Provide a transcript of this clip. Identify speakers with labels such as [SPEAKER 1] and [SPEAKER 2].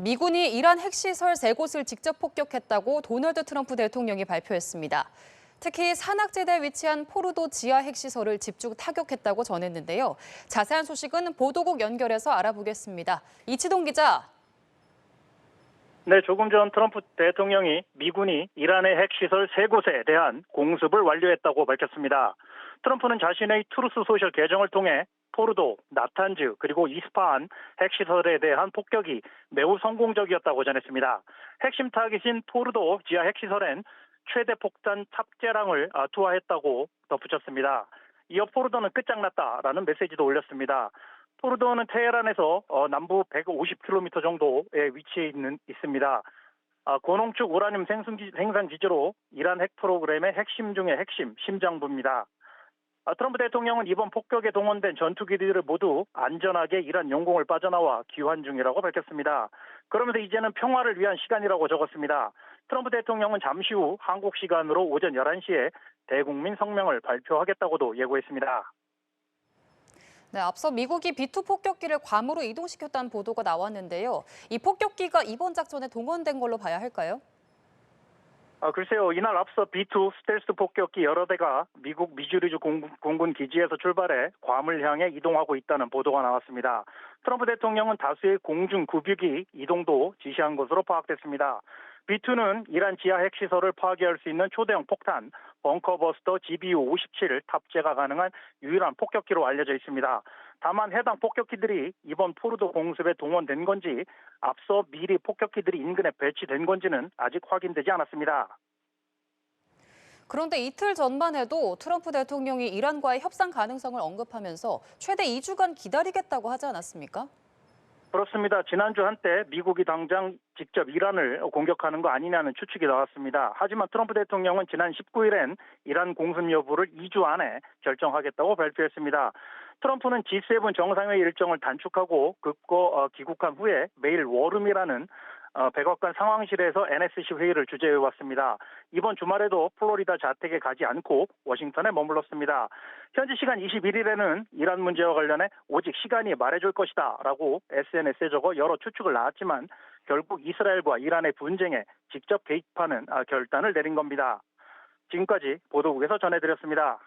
[SPEAKER 1] 미군이 이란 핵시설 세 곳을 직접 폭격했다고 도널드 트럼프 대통령이 발표했습니다. 특히 산악지대에 위치한 포르도 지하 핵시설을 집중 타격했다고 전했는데요. 자세한 소식은 보도국 연결해서 알아보겠습니다. 이치동 기자.
[SPEAKER 2] 네, 조금 전 트럼프 대통령이 미군이 이란의 핵시설 세 곳에 대한 공습을 완료했다고 밝혔습니다. 트럼프는 자신의 트루스 소셜 계정을 통해 포르도, 나탄즈, 그리고 이스파한 핵시설에 대한 폭격이 매우 성공적이었다고 전했습니다. 핵심 타깃인 포르도 지하 핵시설엔 최대 폭탄 탑재량을 아, 투하했다고 덧붙였습니다. 이어 포르도는 끝장났다라는 메시지도 올렸습니다. 포르도는 테헤란에서 어, 남부 150km 정도에 위치해 있는 있습니다. 아, 고농축 우라늄 생산, 기, 생산 기지로 이란 핵 프로그램의 핵심 중의 핵심 심장부입니다. 아, 트럼프 대통령은 이번 폭격에 동원된 전투기들을 모두 안전하게 이란 영공을 빠져나와 귀환 중이라고 밝혔습니다. 그러면서 이제는 평화를 위한 시간이라고 적었습니다. 트럼프 대통령은 잠시 후 한국 시간으로 오전 11시에 대국민 성명을 발표하겠다고도 예고했습니다.
[SPEAKER 1] 네, 앞서 미국이 B2 폭격기를 괌으로 이동시켰다는 보도가 나왔는데요. 이 폭격기가 이번 작전에 동원된 걸로 봐야 할까요?
[SPEAKER 2] 아, 글쎄요. 이날 앞서 B2 스텔스 폭격기 여러 대가 미국 미주리주 공군, 기지에서 출발해 괌을 향해 이동하고 있다는 보도가 나왔습니다. 트럼프 대통령은 다수의 공중 구비기 이동도 지시한 것으로 파악됐습니다. B2는 이란 지하 핵시설을 파괴할 수 있는 초대형 폭탄 벙커버스터 GBU-57 탑재가 가능한 유일한 폭격기로 알려져 있습니다. 다만 해당 폭격기들이 이번 포르도 공습에 동원된 건지 앞서 미리 폭격기들이 인근에 배치된 건지는 아직 확인되지 않았습니다.
[SPEAKER 1] 그런데 이틀 전만 해도 트럼프 대통령이 이란과의 협상 가능성을 언급하면서 최대 2주간 기다리겠다고 하지 않았습니까?
[SPEAKER 2] 그렇습니다. 지난주 한때 미국이 당장 직접 이란을 공격하는 거 아니냐는 추측이 나왔습니다. 하지만 트럼프 대통령은 지난 19일엔 이란 공습 여부를 2주 안에 결정하겠다고 발표했습니다. 트럼프는 G7 정상회의 일정을 단축하고 급거 귀국한 후에 매일 워룸이라는 어, 백악관 상황실에서 NSC 회의를 주재해 왔습니다. 이번 주말에도 플로리다 자택에 가지 않고 워싱턴에 머물렀습니다. 현지 시간 21일에는 이란 문제와 관련해 오직 시간이 말해줄 것이다 라고 SNS에 적어 여러 추측을 낳았지만 결국 이스라엘과 이란의 분쟁에 직접 개입하는 아, 결단을 내린 겁니다. 지금까지 보도국에서 전해드렸습니다.